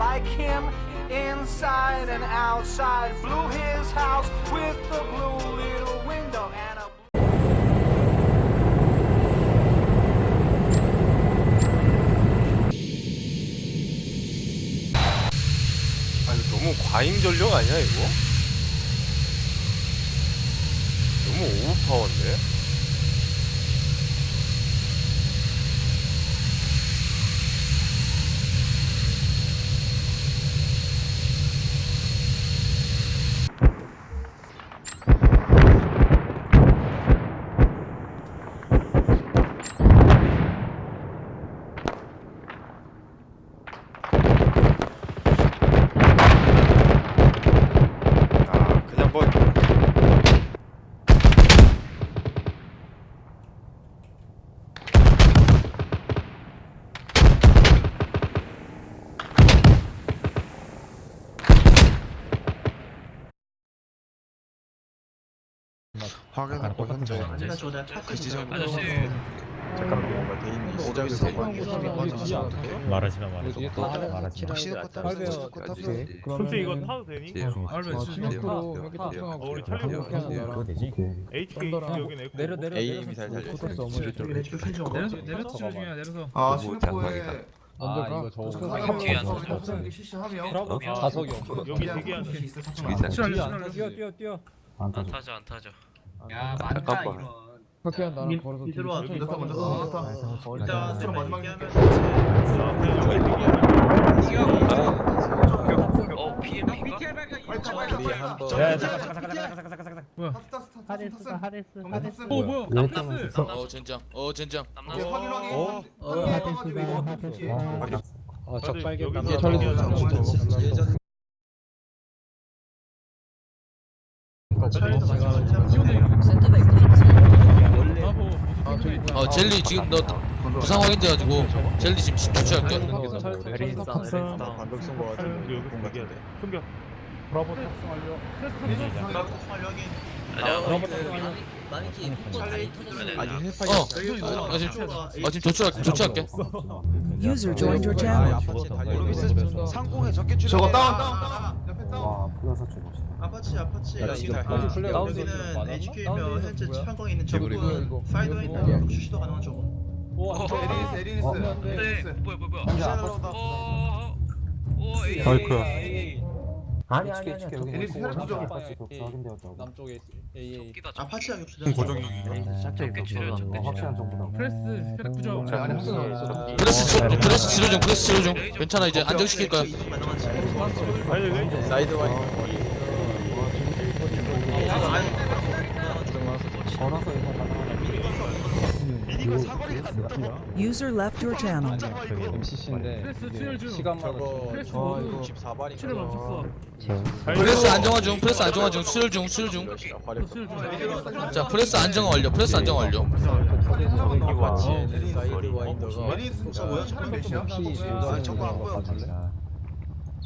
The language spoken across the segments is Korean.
Like him, inside and outside. Blue his house with a blue little window and a 아 이거 너무 과잉 전력 아니야 이거? 확인하고 현재 그 지점에 아저씨 잠깐만 뭔가 돼 있는 시작을 말하지 마 말하지 마 아, 말하지 마 시도 컷 할배요. 솔직히 이거 타도 되니? 우리 그거. 되지? HK 내려 내려 달려 내려서 내려서 내려서 아. 도착하면 뒤에 안 아, 좌석이 없어. 여기 되게 안 알려 뛰어 뛰어 뛰어. 안안 타죠 타죠 안 타죠 야 많다 이런. 그렇게 나랑 걸어서 이 들어와, 천천히 먼저 타 먼저 가면서. 타 먼저 타 일단 스트로 마지막에 어 PMP가? 빨리 타 빨리 타 빨리 타 야, 탑승, 잠깐 잠깐 잠깐 잠깐 잠깐 잠깐. 탑승 탑승 탑승 하데스 정면 탑승 오 뭐야? 남나스 어. 젠장. 어 젠장. 오케이 남나스 확인 확인. 어? 확인 확인. 확인. 어, 적 여기 발견. 어 젤리 지금 너 부상 확인돼가지고 젤리 지금 조치할게 반복 쓴거 같은데 여기 본 여기 같은데 숨겨 브라보 탑승 완료. 아니야 아니 헬파이 어 아, 지금 아 지금 조치할 조치할게 User joined your 아 channel. 상공에 적게 출 저거 다운 다운 다운 옆에 다운 와 플러스 주고 아파치 아파치 야, 진짜. 플레이 여기는 HQ이며 현재 치판광에 있는. 적군 사이드에 있는 출시도 가능한 적군 오, 안 돼. 에리니스 에리니스 어, 안 돼. 네 에리니스 뭐야 뭐야 뭐야 에이 아이쿠야. 에이, 아니 아니 아니 에리스 독주 확인되었다고 남쪽에 A A. 끼다 아파치가 격수잖아 적게 치료 적게 치료 확실한 정보다 프레스 스펙 그래 안에 탑승 없어 프레스 치료 중 프레스 치료 중 괜찮아 이제 안정시킬 거야 사이드 와인 걸어서 이거 미니가 사거리가 User left your channel. MCC인데 시간마다 저거 프레스 저 모두 64발인가 치료 멈췄어 프레스 안정화 중 프레스 안정화 중 수혈 중 수혈 중 자 프레스 안정화 완료 프레스 안정화 완료 사이드 와인더가 에리니스 진짜 뭐야 차량 몇이야? 아 저거 안 보여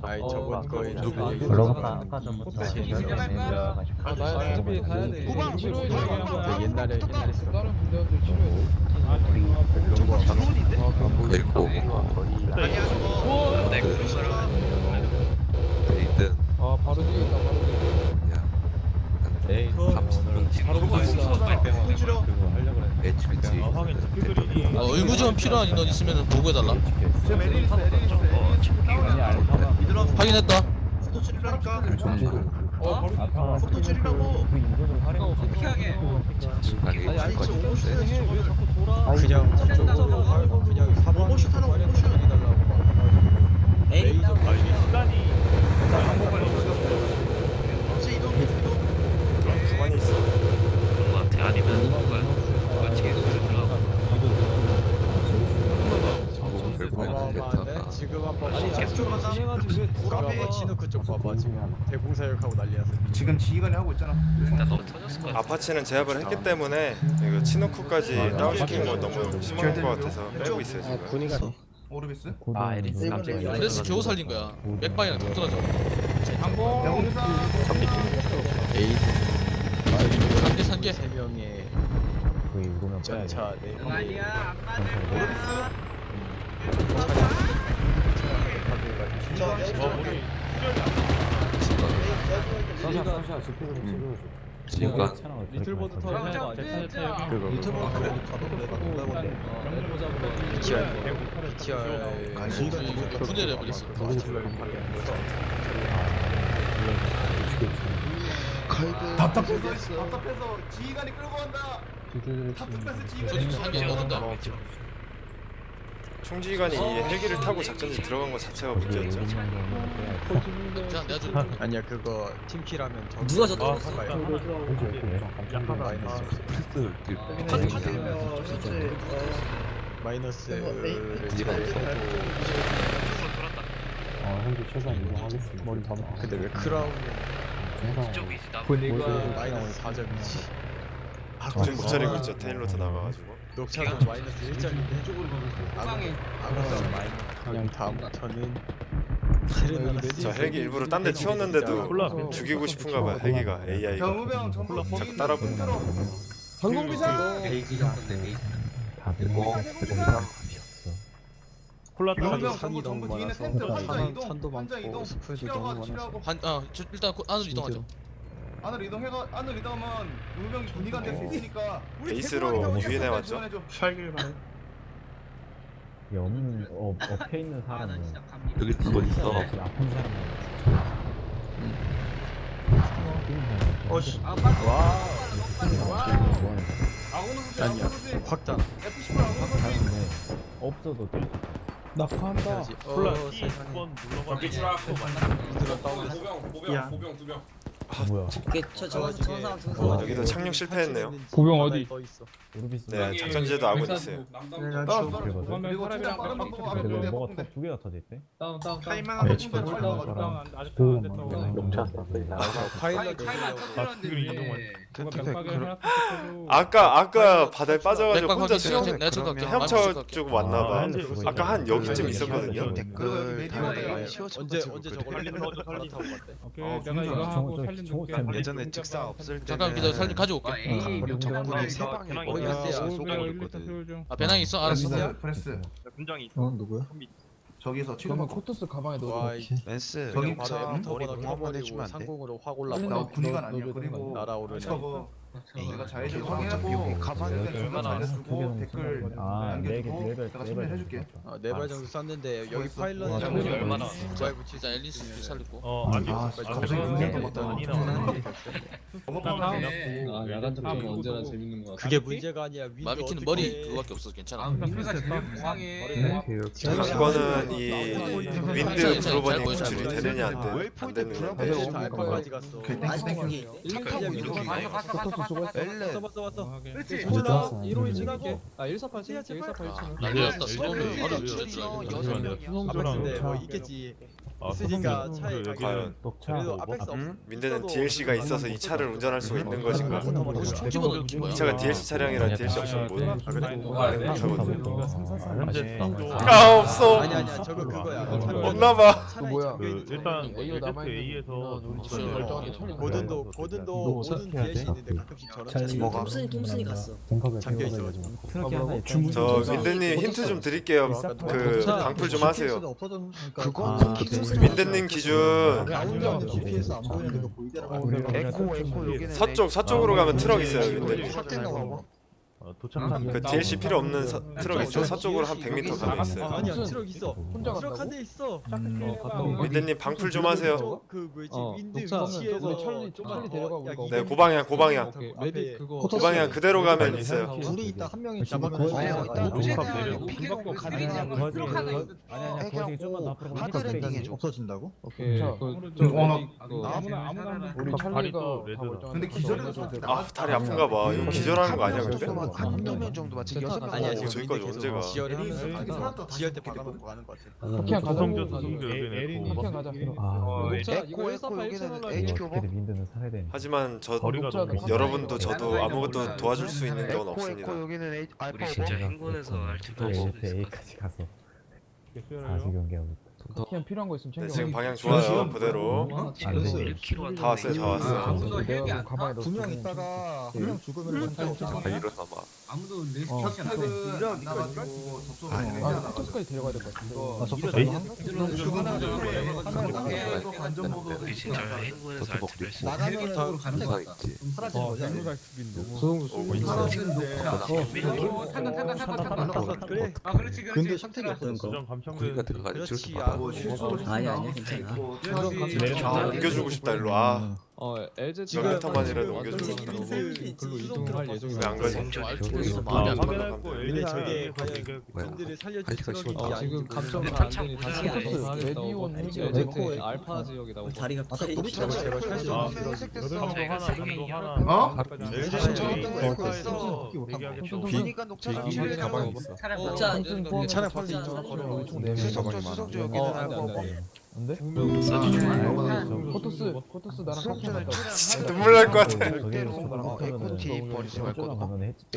아이 저번 거에 그러고까 아까 전부터 아, 나 어차피 가야 돼. 후방 치료해 후방 줘야 후방 옛날에 옛날에 쓰던 다른 군대원들 치료해. 저거 데리고 레이든 아, 바로 뒤에 있다. 바로 뒤에. 에이 바로 있어. HBT 그들이 어, 의무 지원 필요한 인원 있으면 보고해달라 지금 에리니스 에리니스 에리니스 다운 확인했다 포토 출이라니까 어, 포토 출이라고 피하게. 아니 아니 왜 저거는 자꾸 돌아? 그냥 그냥 사방 오버슛 하나 오버슛 해달라고 막 레이저 시간이 이제 이동 이동 가만히 있어 그런 거 같아 아니면 누가 누가 뒤에 소리 들어가고 어마어마한데 지금 한번 아니 저쪽 가자 가봐 치는 그쪽 봐봐 지금. 대공사역하고 난리 났어 지금 지휘관이 하고 있잖아. 일단 너무 터졌을 것 같아. 아파치는 제압을 했기 때문에 이거 치노쿠까지 다운시키는 건 너무 심한 것 같아서 빼고 있어요 지금. 오르비스? 아 에리스 깜짝이야. 프레스 겨우 살린 거야. 맥방이랑 다 떨어져. 영사 에이. 산개 산개. 그 빼야 돼. 전차 네 아니야 안 서샤 서샤 지표를 찍어줘. 지금까 리틀보드 터 타고 저, 대차 저, 타고 그거 그거. 그래? 가도 내가 동대문에 BTR BTR 분해를 해버렸어. 우리 집에 답답해서 답답해서 지휘관이 끌고 간다. 답답해서 지휘관이 한개 넣는다 총지휘관이 이 헬기를 타고 작전지 들어간 것 자체가 문제였죠. 자 내가 좀 아니야 그거 팀킬하면 저 누가 저 아, 떨궜어? 봐봐요. 약간 마이너스 마이너스를 어 현재 최소한 이동하겠습니다. 머리 다 근데 왜 크라운은 보니까 마이너스 4점이지. 아, 정신 못 차리고 있죠. 테일로트 나가가지고. 녹차도 마이너스 1점인데. 아무튼 마이너스 그냥 다음부터는 저 헬기 일부러 딴 데 치웠는데도 죽이고 싶은가 봐요. 헬기가 AI가. 경우병 전부 자꾸 따라붙는 거. 항공비상 콜라 경우병 타고 전부 전부 뒤에 텐트 환자 찬- 이동 환자 많고 이동. 치료하고 너무 치료하고 한아 일단 그 안으로 이동하죠 안으로 이동해가 안으로 이동하면 의병이 군의관 될수 있으니까 우리 베이스로 유인해 왔죠? 살길 바래. 없는 어 옆에 있는 사람은 여기 뭐 있어. 아픈 사람은 어씨. 아 빨리 아고노 소지 아니야. 아고노 소지 확장 F18 아고노 소지 없어도 뛸 수. 낙하한다. 어 T 세상에. 2번 눌러봐 이들어 다운됐어. 야 뭐야? 저저 저 사람 저 어, 사람 여기도 착륙 실패했네요. 보병 어디. 네, 작전지에도 아군 있어요. 나 그리고 그리고 최대한 빠른 방법 앞으로 그리고 내 뭐가 뽕대 두 개가 터져 있대? 다운 다운 다운 네, 빨리 나가지고 아직도 안 됐다고 파일럿 지금 텐트팩 아까 아까 바다에 빠져가지고 혼자 확인 수영 내가 헤엄쳐 주고 왔나봐. 아, 아까 한 여기쯤 있었거든요. 댓글 넣어줘, 타고 빨리. 갔대 오케이 어, 내가 이거 진짜. 하고 저- 살린 저- 예전에 직사 없을 때 잠깐 기다려 살림 가져올게. 아 A 몇 적군이 세 방에 배낭이 거의. 한대야 오, 쏘고 배낭 있거든. 아 배낭 있어? 알았어. 프레스 프레스. 분장이 어. 누구야? 저기서 그러면 코트스 가방에 와 넣어 멘스. 저기 바로 차, 머리 공한번 해주면 안 돼? 상공으로 확나 올라가 군의관 아니야 그리고. 날아오르네. 저거 내가 여기 확인하고 가방에 얼마나 댓글 아, 네 개, 남겨주고 네 개, 내가 네 설명해 개 줄게 아, 네발 정도 쐈는데 여기 수고했어. 파일럿 와, 저기 얼마나 잘 붙이자 앨리스 살리고 어 아직 아, 갑자기 그런 군대 게 넘었다. 많이 아, 아 야간 접촉은 언제나 재밌는 거 그게 문제가 아니야 위도 마비키는 머리 해. 그거밖에 없어 괜찮아 아 민규가 제일 공항에 관건은 이 윈드 브로버닝 구출이 되느냐 안, 되, 안 되느냐. 브라보에서 알파까지 갔어 땡큐 땡큐 착하고 이렇게 아니 갔어 갔어 갔어. 엘레 왔어 왔어 그렇지. 몰라. 1호에 지나게 아 148, 148아 난리났다. 수범이 바로 줄줄 아팠는데 뭐 있겠지 있으니까 차에 과연 녹차. 그래도 앞에서 윈드는 DLC가 있어서 이 차를 운전할 수 있는 것인가? 이 차가 DLC 차량이라 DLC 없으면 못 상조 아 없어. 아니 아니야. 저거 그거야. 없나봐. 차라리 뭐야? 잠겨 그 있는 일단 A로 남아있는 A에서 우리 지금 지금 결정하게 결정하게 고든도 고든도 DLC 돼? 있는데 가끔씩 저런 잘차 뭐가? 톰슨이 톰슨이 갔어. 잠겨 있어. 저 윈드님 힌트 좀 드릴게요. 그 방풀 좀 하세요. 그거 아, 기준. 아웃도어인데 GPS 안 보이는데 그 보이더라고 에코 에코 여기는 서쪽 서쪽으로 가면 트럭 있어요. 윈드님. 어, 도착한 그 DLC 필요 없는 서, 트럭 있죠. 서쪽으로 한 100m 가면 있어요. 아니야 트럭 있어 혼자 트럭? 한 대 있어 윈드님 방풀 좀 하세요. 저, 그 뭐지 어, 윈드. 위치에서 찰리, 좀 찰리 데려가고 이거. 네, 고방향 고방향. 오케이 그 방향 그대로 가면 있어요. 둘이 있다 한 명이 지금 잡아가지고 거의 가야 다 돼. 녹합 내려 아니 아니 거기 아니 아니 거기 좀만 더 앞으로 가면 하드랜딩이 없어진다고? 오케이 자, 그저 워낙 그거 아무나 아무나 우리 찰리가 근데 기절해서 아 다리 아픈가 봐. 이거 기절하는 거 아니야 근데? 한두 명 정도 맞지 여섯 명 아니야, 오, 지금 저기까지 언제가? 지혈을 에린이 하면서 솔직히 가다가 살았다 다시 지혈 때 박아놓고. 가는 것 같아. 그냥 가자. 여기는 에린이 에코 그냥 가자. 아 녹차 이거 148 1채널 어떻게든 윈드는 살아야 되니까. 하지만 저 거리가 너무. 여러분도 저도 아무것도 도와줄 수 있는 건 없습니다. 우리 진짜 행군에서 알트 네, 옆에 A까지 가서 4시 경기하고 있다. 그냥 필요한 거 있으면 네, 챙겨. 지금 방향 좋아요. 그대로. 안 돼. 1kg 다 왔어요, 다 왔어요. 그 내가 그 가방에 넣어. 두명 있다가 한 명 죽으면 아 일어나 봐. 아무도 내 어. 팩은 안 나가지고 접속을 안 아, 해놔가지고. 포토스까지 데려가야 될 것 같은데. 아, 접속 에이? 하나에서 관전 모드 진짜 해가지고 먹고 나가면 다 가는 가거 있지. 사라지는 거지. 그래. 아 그렇지 그렇지. 근데 선택이 감청돼. 우리가 들어가지 그렇지. 아. 뭐 실수로 아니, 아니, 괜찮아. 아, 옮겨주고 싶다 일로. 아, 어, LG 여기터만이라도 옮겨주고 싶다. 글로 이동할 예정이다. 왜안 가지? 아, 확인했고 네. LG 저게 뭐야? 들 살려줄 어, 지금 감정이 안 되니 다시 헬기 LG 알파 지역이라고. 다리가 아까 아, 명 하나. 어? LG A과에서 얘기하겠죠. 비니까 녹차가 비니 가방에 있어. 자, 차량 총네 명. 수성조 여기는 어, 하고 안 돼, 안 돼. 안 돼? 두명 포토스, 포토스 나랑 같이 갔다. 눈물 날 것 같아. 어, 에코티 버리지 말고.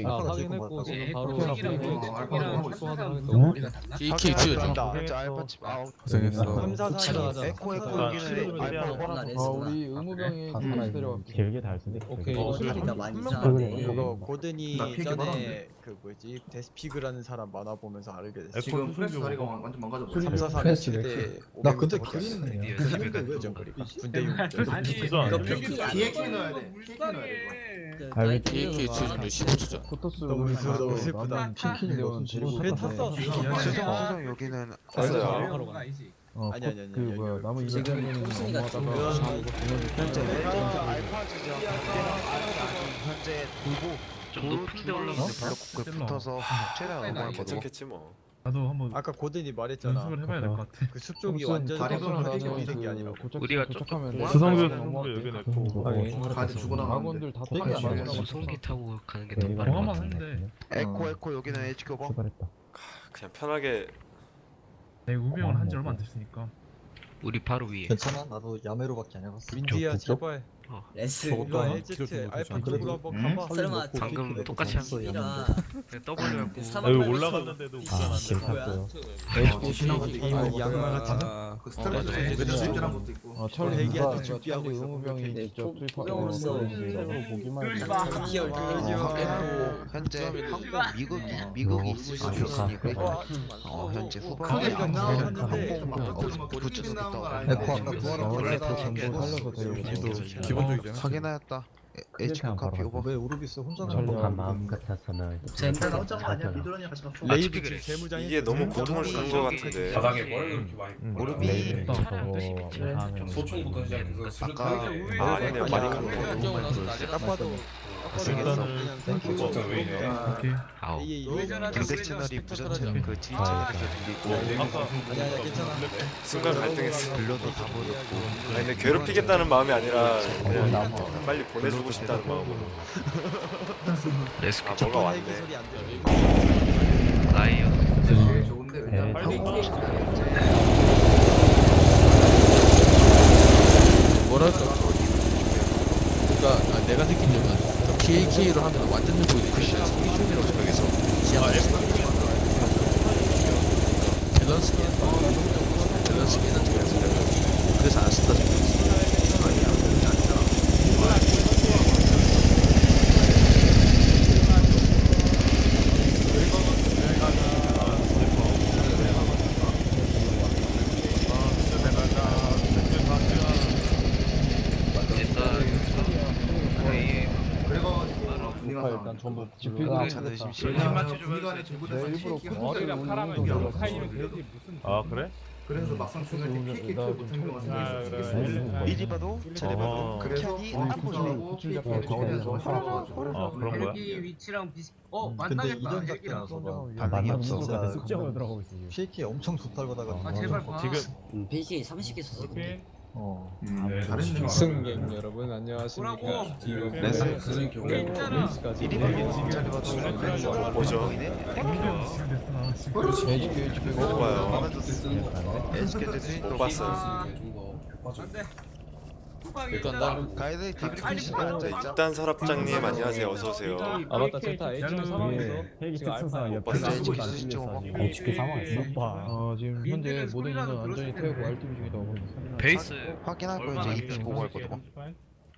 아, 확인했고 지금 바로 우리가? JK 주요 고생했어. 감사하자. 에코 에코 아, 여기는 치료를 알파 해야 아, 우리 의무병이 다 듀스 데려갈게. 길게 달 텐데. 오케이. 어, 많이. 이거 고든이 나 전에. 그 뭐지 데스피그라는 사람 만화 보면서 알게 됐어. 에코 지금 프레스 수정 다리가 완전 망가졌어. 344 프레스 시대 나 근데 오백오백 그림 원짜리. 그림 그 전거리가 군대용 아니 수정 안 돼. 뒤에 키 넣어야 돼. 키 넣어야 돼. 알겠지. JK 주요 15초전. 포토스 너무 우리 슬프다, 너무 가서 슬프다. 남은 치킨 데온 데리고 배 갔다. 탔어. 수정 여기는. 아니지. 어, 아니, 아니, 아니, 그 여기, 뭐야 여기. 남은 지금 이벤트는 호승이가 넘어가다가 좀 현재 알파 지점 현재 돌고 좀 높은 데 올라가면 블록에 붙어서 최대한 응원할 괜찮겠지 뭐. 나도 한번 아까 고든이 말했잖아. 연습을 해봐야 될 것 같아. 그 숲 쪽이 무슨 완전 다리 건너는 그 아니라고. 도착 우리가 넘어갈게. 선수 여기 냈고. 확인. 가지 죽어 나가는데. 학원들 다 되게 많아. 나가고 수송기 타고 가는 게 네, 더 빠른 것 공항만 같은데. 에코 에코 여기는 HQ 출발했다. 그냥 편하게 내 우병을 한지 얼마 안 됐으니까. 우리 바로 위에. 괜찮아? 나도 야매로밖에 안 해봤어. 북쪽? 제발. 레스. 일로 와 LZ 알파 쪽으로 한번 가봐. 설마 방금 똑같이 한거 W 하고 여기 올라갔는데도 아, 돼. 길 탔고요. 이 양말 같은 그 스타일에서 집전한 것도 있고. 어, 찰리 대기한테 누가 준비하고 있어. 오케이. 직접 투입하 포병으로서 로 보기만 해도 기억 현재 한국 미국이 어, 미국이 어, 있을 수 아, 있으니까 아, 어 현재 크게 후반에 안 나왔는데 어, 그 붙여서. 아닌데. 에코 아까 구하러 원래 그 전부 살려서 데려오고 기 본적이잖아. 확인하였다. HQ 카피 오버. 왜 오르비스 혼자 행복한 마음 같아서는 젠가 자잖아. 레이브 지금 재무장 이게 너무 고통을 주는 것 같은데. 바닥에 뭘 그렇게 많이 응, 오르비. 어, 소총부터 시작해서 수류탄 아, 아니네요. 많이 큰딱 봐도 일단은 걱정 왜 있네 오케이. 아우. 우회전하자 근데 채널이 무전처럼 그 뒤에 아, 채널이 들리고 아까 아니 아니 괜찮아 순간 갈등했어. 불러도 다 버렸고. 아니 근데 괴롭히겠다는 마음이 아니라 그냥 빨리 보내주고 싶다는 마음으로. 레스큐 아 뭐가 왔네. 소리 안 들려 방금 뭐랄까 그러니까 아, 내가 느낀 점은 KK로 하면 완전 느낌이 크시네 성기준이라고 생각해서 지향 밸런스 게임. 밸런스 게임은 제가 생각해요 그래서 안 쓴다 생각했어 그리고 아, 전부 내 제보돼서 일부러 키키 머리를 한 파라면 적이 이거 없어. 아 그래? 그래서 막상 중간에 나 못한 경우가 아. 그래. 이리 봐도 저리 봐도 어. 그래서 극한이 거의 안 보이네. 투자하고 키키 가운데서 하라고 아 그런 거야? 헬기 위치랑 비슷. 어 근데 만나겠다 이전 헬기랑. 작전에서 아, 반응이 만남 없어. 순간 쑥장으로 들어가고 있어. 지금. PK 엄청 좋다고 하다가 아 제발 봐. 지금 PC 30개 썼어 오케이. 어 음, 잘했네. 승객 여러분 안녕하십니까 뭐라고? 레스 있잖아. 이리 봐도 저리 봐도 뭐죠? 보이네. HQ HQ 못 봐요. SK 못 봤어요. 안돼. 일단. 난 가이드 디브리핑 시간. 자 일단 서랍장님 안녕하세요 어서 오세요. 아 맞다 제타 H는 사망했어 헬기 지금 알파 옆에 먼저 HQ 안 시스템 뚫렸어, 확인. 지금. HQ 사망했어. 아 지금 현재 모든 인원 안전히 태우고 알팀 중이다 베이스 확인할 거 이제 얼마나 EP 보고 할 거든.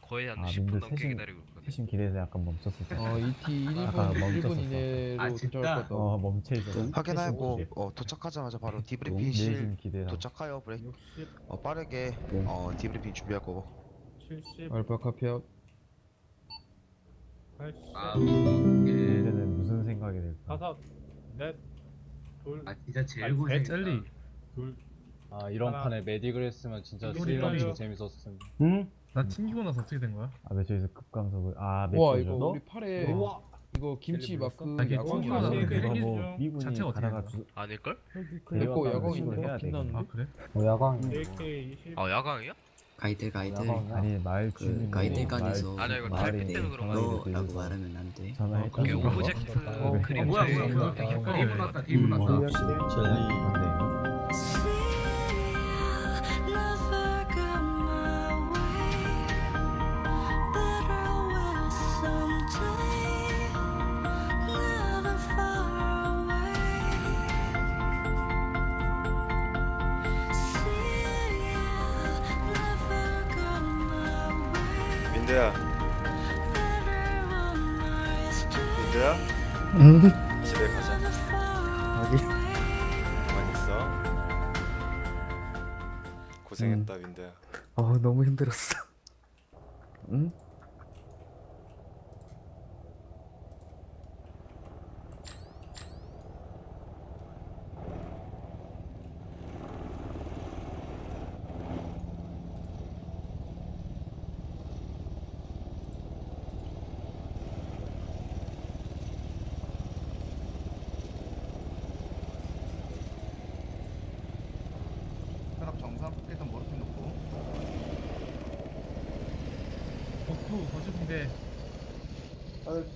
거의 한 아, 10분 민들 넘게 세신- 기다리고 있거든. 최신 기대에서 약간 멈췄었어. 어 ET 1분 아까 1분 멈췄었어. 이내로 아, 도착할? 것 같다 어 멈춰 있어. 확인하고 어, 도착하자마자 바로 디브리핑 내심 실. 도착하여 브레이크. 어, 빠르게 어, 디브리핑 준비할 거고. 70 알파 카피아웃 80아 이제는 무슨 생각이 들까? 다섯 넷 둘, 아 진짜 제일 아니, 고생. 젤리. 둘 아 이런 하나. 판에 메딕을 했으면 진짜 우리 스릴러도 떨려. 재밌었을 텐데 응? 나 튕기고 나서 어떻게 된 거야? 아 매초에서 급감속을 아와 매초죠? 이거 우리 팔에 우와. 이거 김치 젤리 마크 아, 이게 야광이 나서 나는데 그 그거 헬기 뭐중 미군이 자체가 어떻게 가다가 주 아닐걸? 내거 야광이 해야 돼. 바뀐다는데 아 그래? 뭐 야광 AK 20 아 야광이야? 가이드 가이드. 아니 마을 그 주민 가이드관에서 아니야, 이거 말할 탈피 때 때문에 그런 거야. 너라고 말하면 안 돼. 전화했던 그게 거. 오브젝트 어, 그림 어 뭐야 제일 뭐야 뭐야. 아, 디브 났다 음, 났다. 민드야 민드야 집에 가자. 가만히 있어. 고생했다 민드야. 어 너무 힘들었어 তাদের